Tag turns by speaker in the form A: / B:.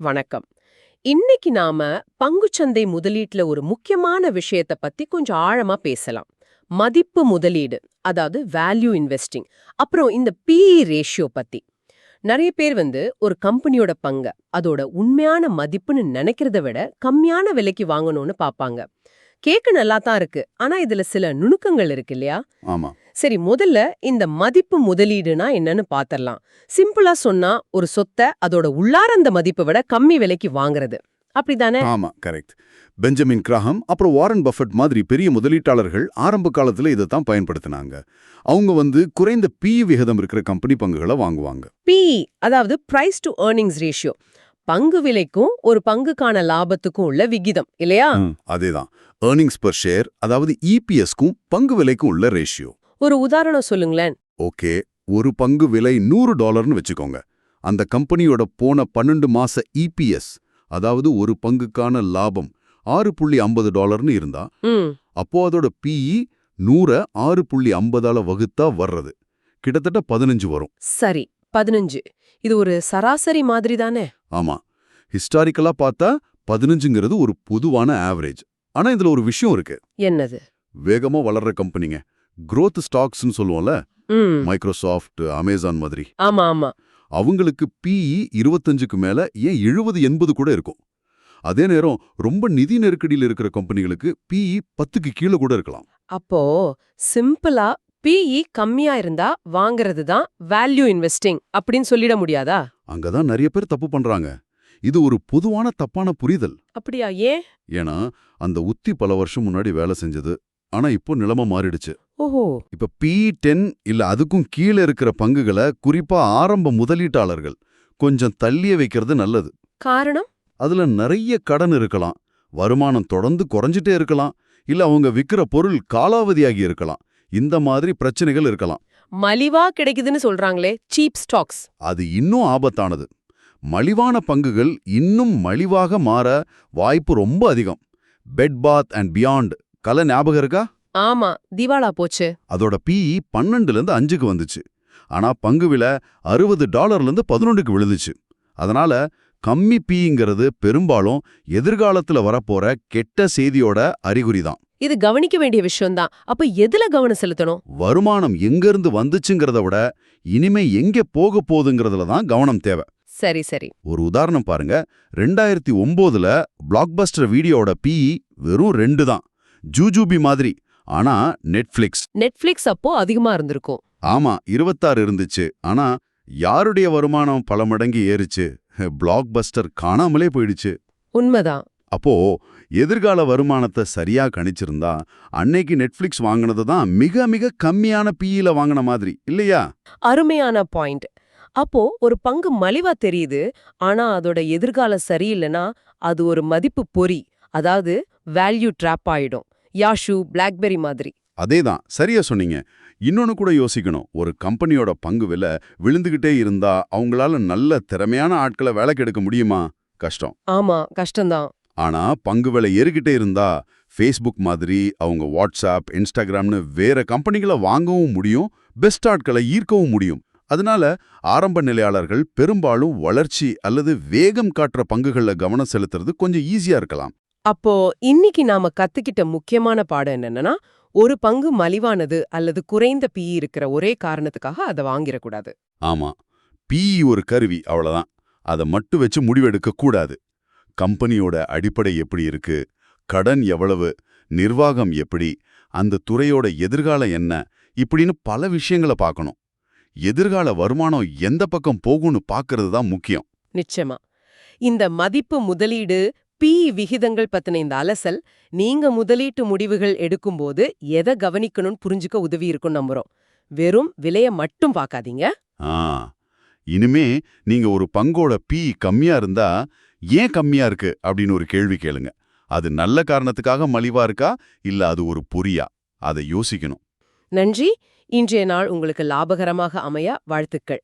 A: வணக்கம். இன்னைக்கு நாம பங்குச்சந்தை முதலீட்டுல ஒரு முக்கியமான விஷயத்த பத்தி கொஞ்சம் ஆழமா பேசலாம். மதிப்பு முதலீடு அதாவது வேல்யூ இன்வெஸ்டிங் அப்புறம் இந்த பிஇ ரேஷியோ பத்தி. நிறைய பேர் வந்து ஒரு கம்பெனியோட பங்க அதோட உண்மையான மதிப்புன்னு நினைக்கிறத விட கம்மியான விலைக்கு வாங்கணும்னு பாப்பாங்க கேட்க நல்லா தான் இருக்கு ஆனா இதுல சில நுணுக்கங்கள் இருக்கு இல்லையா?
B: ஆமா.
A: சரி முதல்ல இந்த மதிப்பு முதலீடுனா என்னன்னு பாத்திரலாம். சிம்பிளா சொன்னா ஒரு சொத்தை அதோட உள்ளாரந்த மதிப்பை விட கம்மி விலைக்கு வாங்குறது. அப்படிதானே?
B: ஆமா கரெக்ட். பெஞ்சமின் கிராஹம் அப்புறம் வாரன் பஃபட் மாதிரி பெரிய முதலீட்டாளர்கள் ஆரம்ப காலத்துல இதை தான் பயன்படுத்தினாங்க. அவங்க வந்து குறைந்த பி விகிதம் இருக்கிற கம்பெனி பங்குகளை வாங்குவாங்க.
A: பிஇ அதாவது பிரைஸ் டு ஏர்னிங்ஸ் ரேஷியோ பங்கு விலைக்கும் ஒரு பங்குக்கான லாபத்துக்கும் உள்ள விகிதம் இல்லையா?
B: அதேதான். ஏர்னிங்ஸ் per ஷேர் அதாவது இபிஎஸ்க்கும் பங்கு விலைக்கும் உள்ள ரேஷியோ
A: ஒரு உதாரணம் சொல்லுங்களேன்.
B: ஓகே ஒரு பங்கு விலை நூறு டாலர்னு வச்சுக்கோங்க. அந்த கம்பெனியோட போன பன்னெண்டு மாச இபிஎஸ் அதாவது ஒரு பங்குக்கான லாபம் ஆறு புள்ளி ஐம்பது டாலர்னு இருந்தா அப்போ அதோட பிஇ நூற ஆறு புள்ளி ஐம்பதால வகுத்தா வர்றது. கிட்டத்தட்ட பதினஞ்சு வரும்.
A: சரி பதினஞ்சு. இது ஒரு சராசரி மாதிரி தானே?
B: ஆமா. ஹிஸ்டாரிக்கலா பார்த்தா பதினஞ்சுங்கிறது ஒரு பொதுவான ஆவரேஜ் ஆனா இதுல ஒரு விஷயம் இருக்கு.
A: என்னது?
B: வேகமா வளர்ற கம்பெனிங்க. Growth ஸ்டாக்ஸ்னு சொல்லுவோம்ல? மைக்ரோசாஃப்ட் அமேசான் மாதிரி.
A: ஆமா ஆமா.
B: அவங்களுக்கு பிஇ இருபத்தஞ்சுக்கு மேல ஏன் எழுபது எண்பது கூட இருக்கும். அதே நேரம் ரொம்ப நிதி நெருக்கடியில் இருக்கிற கம்பெனிகளுக்கு பிஇ பத்துக்கு கீழே கூட இருக்கலாம்.
A: அப்போ சிம்பிளா பிஇ கம்மியா இருந்தா வாங்குறது தான் வேல்யூ இன்வெஸ்டிங் அப்படின்னு சொல்லிட முடியாதா?
B: அங்கதான் நிறைய பேர் தப்பு பண்றாங்க. இது ஒரு பொதுவான தப்பான புரிதல்.
A: அப்படியா ஏன்?
B: ஏன்னா அந்த உத்தி பல வருஷம் முன்னாடி வேலை செஞ்சது. ஆனா இப்போ நிலைமை மாறிடுச்சு.
A: ஓஹோ.
B: இப்ப பி டென் இல்ல அதுக்கும் கீழே இருக்கிற பங்குகளை குறிப்பா ஆரம்ப முதலீட்டாளர்கள் கொஞ்சம் தள்ளிய வைக்கிறது நல்லது.
A: காரணம்?
B: அதுல நிறைய கடன் இருக்கலாம். வருமானம் தொடர்ந்து குறைஞ்சிட்டே இருக்கலாம். இல்ல அவங்க விக்கிற பொருள் காலாவதியாகி இருக்கலாம். இந்த மாதிரி பிரச்சனைகள் இருக்கலாம்.
A: மலிவா கிடைக்குதுன்னு சொல்றாங்களே சீப் ஸ்டாக்ஸ்
B: அது இன்னும் ஆபத்தானது. மலிவான பங்குகள் இன்னும் மலிவாக மாற வாய்ப்பு ரொம்ப அதிகம். பெட் பாத் அண்ட் பியாண்ட் கலை ஞாபகம் இருக்கா?
A: ஆமா திவாலா போச்சு.
B: அதோட பிஇ பன்னெண்டுலேருந்து அஞ்சுக்கு வந்துச்சு. ஆனா பங்கு விலை அறுபது டாலர்லேருந்து பதினொன்றுக்கு விழுந்துச்சு. அதனால கம்மி பிங்கிறது பெரும்பாலும் எதிர்காலத்துல வரப்போற கெட்ட செய்தியோட அறிகுறி தான்.
A: இது கவனிக்க வேண்டிய விஷயம்தான். அப்ப எதுல கவனம் செலுத்தணும்?
B: வருமானம் எங்கிருந்து வந்துச்சுங்கிறத விட இனிமே எங்க போக போகுதுங்கிறதுல தான் கவனம் தேவை.
A: சரி சரி.
B: ஒரு உதாரணம் பாருங்க. ரெண்டாயிரத்தி ஒம்போதுல பிளாக்பஸ்டர் வீடியோட பிஇ வெறும் ரெண்டு தான். ஜூஜூபி மாதிரி. ஆனா நெட்ஃபிளிக்ஸ்
A: நெட்ஃபிளிக்ஸ் அப்போ அதிகமா இருந்திருக்கும்.
B: ஆமா இருபத்தாறு இருந்துச்சு. ஆனா யாருடைய வருமானம் பல மடங்கு ஏறுச்சு? பிளாக்பஸ்டர் காணாமலே போயிடுச்சு.
A: உண்மைதான்.
B: அப்போ எதிர்கால வருமானத்தை சரியா கணிச்சிருந்தா அன்னைக்கு நெட்ஃபிளிக்ஸ் வாங்கினது தான் மிக மிக கம்மியான பிஇல வாங்கின மாதிரி. இல்லையா?
A: அருமையான பாயிண்ட் அப்போ ஒரு பங்கு மலிவா தெரியுது. ஆனா அதோட எதிர்காலம் சரியில்லைன்னா அது ஒரு மதிப்பு பொறி. அதாவது வேல்யூ ட்ராப் ஆயிடும். யாஷு பிளாக்பெரி மாதிரி.
B: அதேதான். சரியா சொன்னீங்க. இன்னொன்னு கூட யோசிக்கணும். ஒரு கம்பெனியோட பங்கு விலை விழுந்துகிட்டே இருந்தா அவங்களால நல்ல திறமையான ஆட்களை வேலைக்கு எடுக்க முடியுமா? கஷ்டம்.
A: ஆமா கஷ்டம்தான்.
B: ஆனா பங்கு விலை ஏறிக்கிட்டே இருந்தா ஃபேஸ்புக் மாதிரி அவங்க வாட்ஸ்அப் இன்ஸ்டாகிராம்னு வேற கம்பெனிகளை வாங்கவும் முடியும் பெஸ்ட் ஆட்களை ஈர்க்கவும் முடியும். அதனால ஆரம்ப நிலையாளர்கள் பெரும்பாலும் வளர்ச்சி அல்லது வேகம் காட்டுற பங்குகள்ல கவனம் செலுத்துறது கொஞ்சம் ஈஸியா இருக்கலாம்.
A: அப்போ இன்னைக்கு நாம கத்துக்கிட்ட முக்கியமான பாடம் என்னன்னா ஒரு பங்கு மலிவானது அல்லது குறைந்த பிஇ இருக்கிற ஒரே காரணத்துக்காக அதை வாங்கிடக்கூடாது.
B: ஆமா. பிஇ ஒரு கருவி அவ்வளவுதான். அதை மட்டும் வச்சு முடிவெடுக்க கூடாது. கம்பெனியோட அடிப்படை எப்படி இருக்கு? கடன் எவ்வளவு? நிர்வாகம் எப்படி? அந்த துறையோட எதிர்காலம் என்ன? இப்படின்னு பல விஷயங்களை பார்க்கணும். எதிர்கால வருமானம் எந்த பக்கம் போகும்னு பார்க்கறது தான் முக்கியம்.
A: நிச்சயமா. இந்த மதிப்பு முதலீடு பிஇ விகிதங்கள் பத்தின இந்த அலசல் நீங்க முதலீட்டு முடிவுகள் எடுக்கும்போது எதை கவனிக்கணும்னு புரிஞ்சுக்க உதவி இருக்கும் நம்புறோம். வெறும் விலைய மட்டும் பார்க்காதீங்க
B: இனிமே நீங்க ஒரு பங்கோட பி கம்மியா இருந்தா ஏன் கம்மியா இருக்கு அப்படின்னு ஒரு கேள்வி கேளுங்க. அது நல்ல காரணத்துக்காக மலிவா இருக்கா? இல்ல அது ஒரு பொறியா? அதை யோசிக்கணும்.
A: நன்றி. இன்றைய நாள் உங்களுக்கு லாபகரமாக அமைய வாழ்த்துக்கள்.